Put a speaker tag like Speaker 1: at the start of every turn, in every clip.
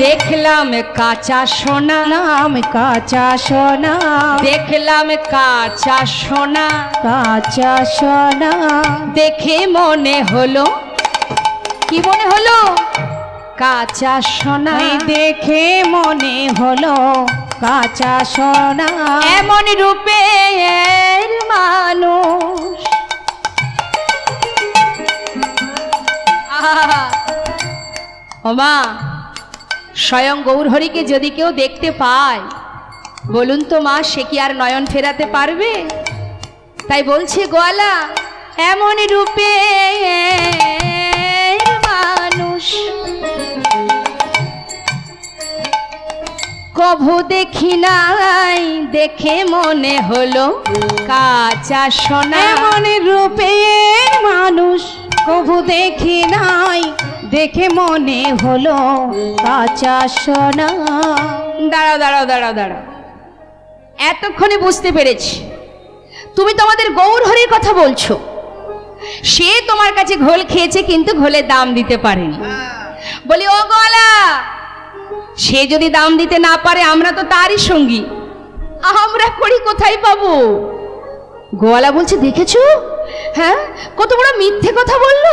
Speaker 1: দেখলাম কাঁচা সোনা।
Speaker 2: নাম কাঁচা সোনা।
Speaker 1: দেখলাম কাঁচা সোনা।
Speaker 2: কাঁচা সোনা।
Speaker 1: দেখে মনে হলো। কি মনে হলো? কাঁচা সোনা।
Speaker 2: দেখে মনে হলো কাঁচা সোনা।
Speaker 1: এমন রূপে এর মানুষ। আহা! ওমা স্বয়ং গৌরহরিকে যদি কেউ দেখতে পায়, বলুন তো মা, সে কি আর নয়ন ফেরাতে পারবে? তাই বলছে গোয়ালা, এমন রূপে মানুষ কভু দেখি নাই, দেখে মনে হলো কাঁচা সোনা।
Speaker 2: এমন রূপের মানুষ কভু দেখি নাই দেখে মনে হলো কাঁচা সোনা।
Speaker 1: দাঁড়াও দাঁড়াও দাঁড়াও দাঁড়াও। এতক্ষণে বুঝতে পেরেছি। তুমি তোমাদের গৌরহরির কথা বলছো। সে তোমার কাছে ঘোল খেয়েছে, কিন্তু ঘোলের দাম দিতে পারেনি। বলি, ও গলা, সে যদি দাম দিতে না পারে, আমরা তো তারই সঙ্গী। আমরা করি কোথায় পাবো? গোয়ালা বলছে, দেখেছ? হ্যাঁ? কত বড় মিথ্যে কথা বলল?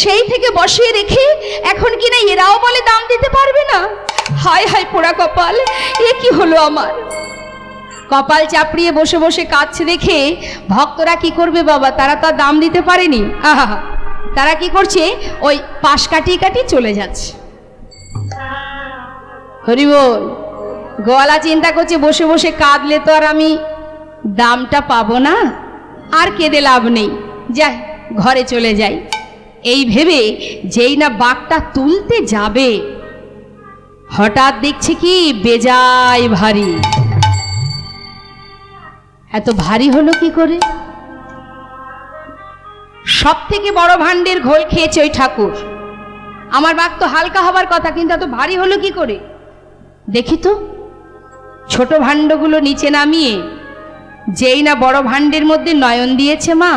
Speaker 1: সেই থেকে বসিয়ে রেখে এখন কিনা এরাও বলে দাম দিতে পারবে না? হায় হায় পোড়া কপাল, এ কি হলো আমার? কপাল চাপড়িয়ে বসে বসে কাঁদছে দেখে ভক্তরা কি করবে বাবা? তারা তো আর দাম দিতে পারেনি। আহা, তারা কি করছে? ওই পাশ কাটিয়ে কাটিয়ে চলে যাচ্ছে। হরি বল গোয়ালা চিন্তা করছে, বসে বসে কাঁদলে তো আর আমি দামটা পাবো না। আর কেঁদে লাভ নেই। যাই, ঘরে চলে যাই। এই ভেবে যেই না বাঘটা তুলতে যাবে, হঠাৎ দেখছে কি বেজায় ভারী। এত ভারী হলো কি করে? সব থেকে বড় ভাণ্ডের ঘোল খেয়েছে ওই ঠাকুর। আমার বাঘ তো হালকা হবার কথা, কিন্তু এত ভারী হলো কি করে? দেখি তো, ছোট ভাণ্ডগুলো নিচে নামিয়ে, যেই না বড় ভাণ্ডের মধ্যে নয়ন দিয়েছে মা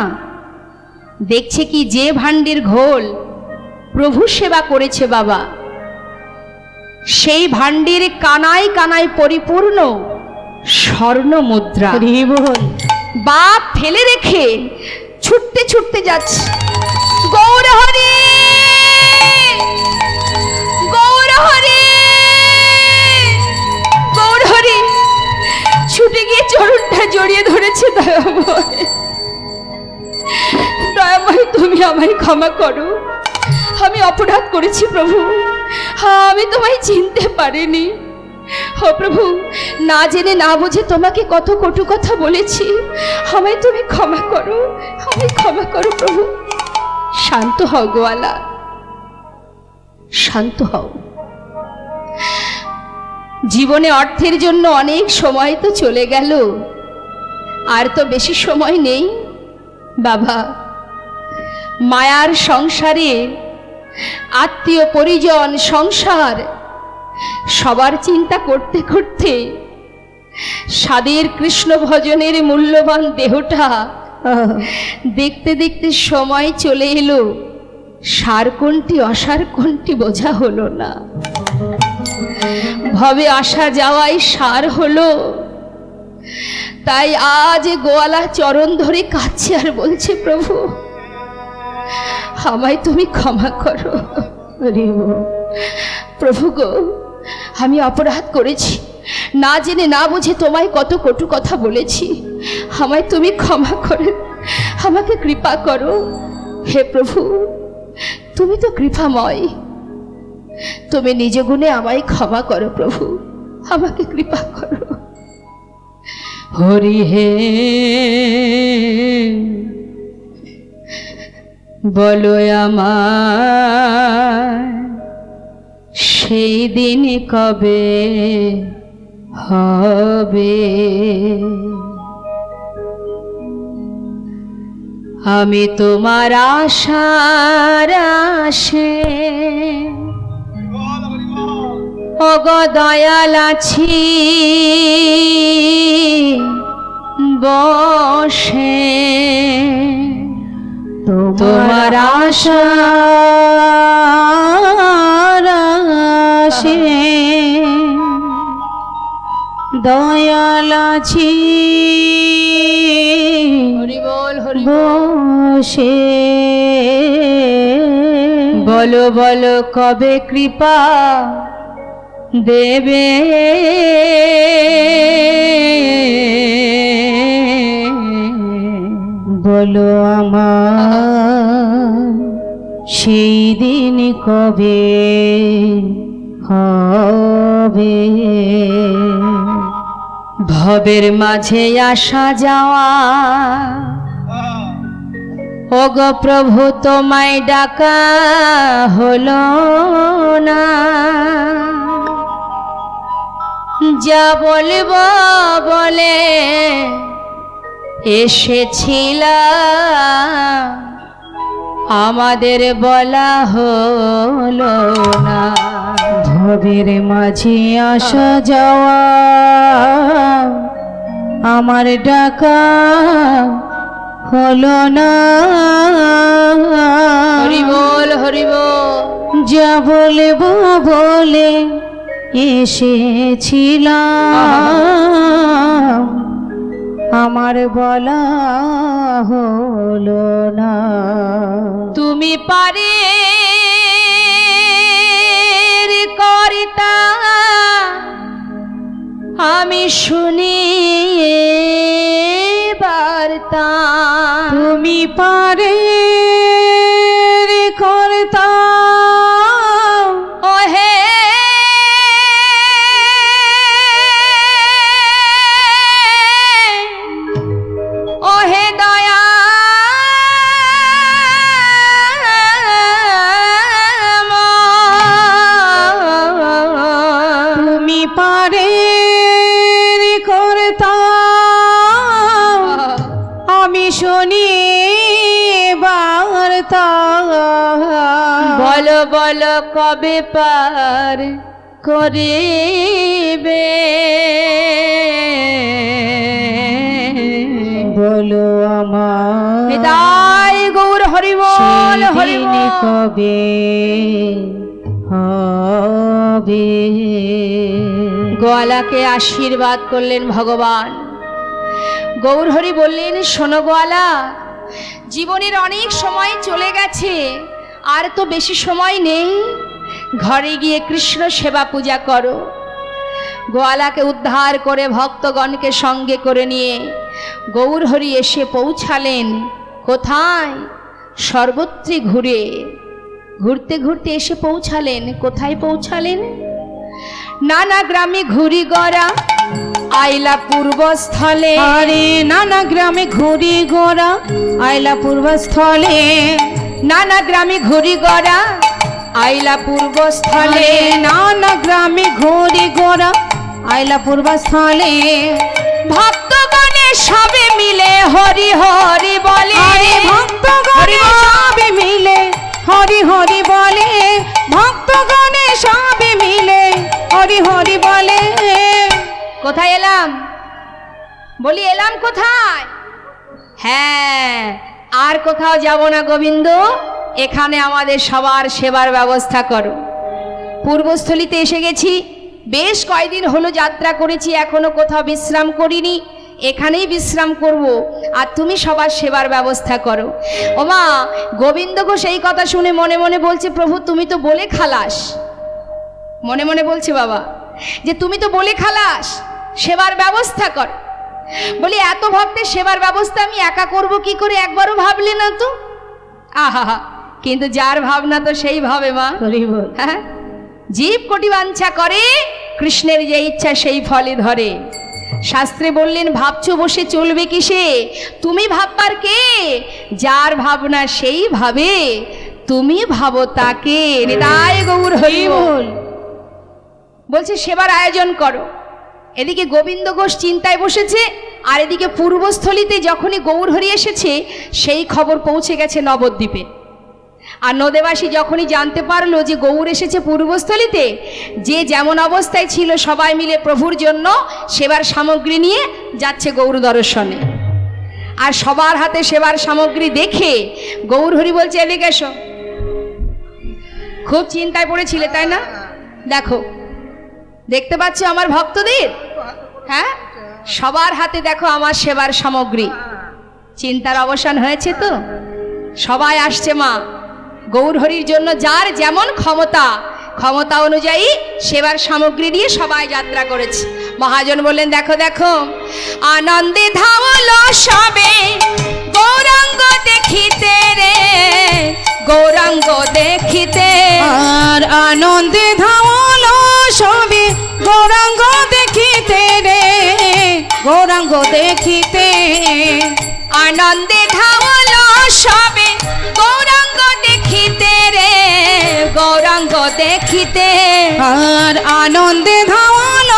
Speaker 1: দেখছে কি যে ভাণ্ডের ঘোল? প্রভু সেবা করেছে বাবা। সেই ভাণ্ডের কানায় কানায় পরিপূর্ণ স্বর্ণ মুদ্রা। বাপ ফেলে রেখে ছুটতে ছুটতে যাচ্ছে। গৌরহরি গৌরহরি গৌরহরি ছুটে গিয়ে চরণটা জড়িয়ে ধরেছে তুমি আমায় ক্ষমা করো। আমি অপরাধ করেছি প্রভু। হ্যাঁ আমি তোমায় চিনতে পারিনি। হ প্রভু, না জেনে না বুঝে তোমাকে কত কটু কথা বলেছি। আমায় তুমি ক্ষমা করো। আমায় ক্ষমা করো প্রভু। শান্ত হও গোয়ালা। শান্ত হও। জীবনে অর্থের জন্য অনেক সময় তো চলে গেল। আর তো বেশি সময় নেই। বাবা মায়ার সংসারে আত্মীয় পরিজন সংসার সবার চিন্তা করতে করতে স্বাদের কৃষ্ণ ভজনের মূল্যবান দেহটা দেখতে দেখতে সময় চলে এলো সার কোনটি অসার কোনটি বোঝা হলো না। ভবে আসা যাওয়াই সার হলো তাই আজ গোয়ালা চরণ ধরে কাছে আর বলছে প্রভু আমায় তুমি ক্ষমা করো। প্রভু গো, আমি অপরাধ করেছি। না জেনে, না বুঝে তোমায় কত কটু কথা বলেছি। আমায় তুমি ক্ষমা করে, আমাকে কৃপা করো। হে প্রভু, তুমি তো কৃপাময়। তুমি নিজ গুণে আমায় ক্ষমা করো প্রভু, আমাকে কৃপা করো। হরি হে বলো আমার সেই দিন কবে হবে? আমি তোমার আশার আসে অগ দয়াল আছি বসে। তোমার আশা সে দয়ালাছি
Speaker 2: বসে।
Speaker 1: বলো বলো কবে কৃপা দেবে?
Speaker 2: বলো আমার, সেই দিন কবে হবে?
Speaker 1: ভবের মাঝে আসা যাওয়া। ওগো প্রভু, তোমায় ডাকা হলো না। যা বলব বলে এসেছিলাম। আমাদের বলা হলো না।
Speaker 2: ভবের মাঝে আসা যাওয়া। আমার ডাকা হলো না।
Speaker 1: হরি বল হরি বল
Speaker 2: যা বলব বলে এসেছিলাম। আমার বলা হলো না।
Speaker 1: তুমি পারে বলো বলো কবে পার করিবে?
Speaker 2: বলো আমার
Speaker 1: নিতাই গৌর হরিবল
Speaker 2: সেই
Speaker 1: হরিবল
Speaker 2: দিন কবে হবে?
Speaker 1: গোয়ালাকে আশীর্বাদ করলেন ভগবান। গৌরহরি বললেন শোনো গোয়ালা জীবনের অনেক সময় চলে গেছে, আর তো বেশি সময় নেই। ঘরে গিয়ে কৃষ্ণ সেবা পূজা করো। গোয়ালাকে উদ্ধার করে ভক্তগণকে সঙ্গে করে নিয়ে গৌরহরি এসে পৌঁছালেন কোথায়? সর্বত্রই ঘুরে। ঘুরতে ঘুরতে এসে পৌঁছালেন, কোথায় পৌঁছালেন? নানা গ্রামে ঘুরি গড়া আইলা পূর্বস্থলে
Speaker 2: আরে নানা গ্রামে ঘুরি গোরা আইলা পূর্বস্থলে
Speaker 1: নানা গ্রামে ঘুরি গড়া। আইলা পূর্বস্থলে
Speaker 2: নানা গ্রামে ঘুরি গোরা আইলা পূর্বস্থলে
Speaker 1: ভক্তগণে সবে মিলে হরি হরি বলে।
Speaker 2: আরে ভক্তগণে সবে মিলে হরি হরি বলে। ভক্তগণে সবে
Speaker 1: কোথায় এলাম? বলি, এলাম কোথায়? হ্যাঁ আর কোথাও যাব না গোবিন্দ, এখানে আমাদের সবার সেবার ব্যবস্থা করো। পূর্বস্থলিতে এসে গেছি, বেশ কয়দিন হলো যাত্রা করেছি, এখনও কোথাও বিশ্রাম করিনি, এখানেই বিশ্রাম করব, আর তুমি সবার সেবার ব্যবস্থা করো। ওমা গোবিন্দ ঘোষ এই কথা শুনে মনে মনে বলছে, প্রভু, তুমি তো বলে খালাস। মনে মনে বলছে বাবা, যে তুমি তো বলে খালাস? সেবার ব্যবস্থা কর। বলি এত ভক্তের সেবার ব্যবস্থা আমি একা করব কি করে? একবারও ভাবলে না তো? আহা কিন্তু যার ভাবনা তো সেই ভাবে মা। হ্যাঁ? জীব কোটি বাঞ্ছা করে কৃষ্ণের যে ইচ্ছা সেই ফলে ধরে। শাস্ত্রে বললেন ভাবছ বসে চলবে কিসে? তুমি ভাববার কে? যার ভাবনা সেই ভাবে তুমি ভাবো তাকে। হৃদয় গৌর হরি বল। বলছে সেবার আয়োজন করো। এদিকে গোবিন্দ ঘোষ চিন্তায় বসেছে, আর এদিকে পূর্বস্থলিতে যখনই গৌরহরি এসেছে, সেই খবর পৌঁছে গেছে নবদ্বীপে। আর নদেবাসী যখনই জানতে পারল যে গৌর এসেছে পূর্বস্থলিতে, যে যেমন অবস্থায় ছিল সবাই মিলে প্রভুর জন্য সেবার সামগ্রী নিয়ে যাচ্ছে গৌর দর্শনে। আর সবার হাতে সেবার সামগ্রী দেখে গৌরহরি বলছে, এদিকে এসো। খুব চিন্তায় পড়েছিলে, তাই না? দেখো দেখতে পাচ্ছ আমার ভক্তদের? হ্যাঁ? সবার হাতে দেখো আমার সেবার সামগ্রী। চিন্তার অবসান হয়েছে তো? সবাই আসছে মা। গৌরহরির জন্য যার যেমন ক্ষমতা ক্ষমতা অনুযায়ী সেবার সামগ্রী দিয়ে সবাই যাত্রা করেছে। মহাজন বললেন, দেখো দেখো, আনন্দে ধাওল সবে, গৌরাঙ্গ দেখিতে রে, গৌরাঙ্গ দেখিতে।
Speaker 2: আর আনন্দে ধাওল সবে গৌরাঙ্গ দেখিতে রে, গৌরাঙ্গ দেখিতে।
Speaker 1: আনন্দে ধাওল সবে গৌরাঙ্গ দেখিতে রে, গৌরাঙ্গ দেখিতে।
Speaker 2: আর আনন্দে ধাওল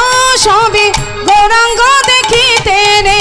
Speaker 2: সবে গৌরাঙ্গ দেখিতে রে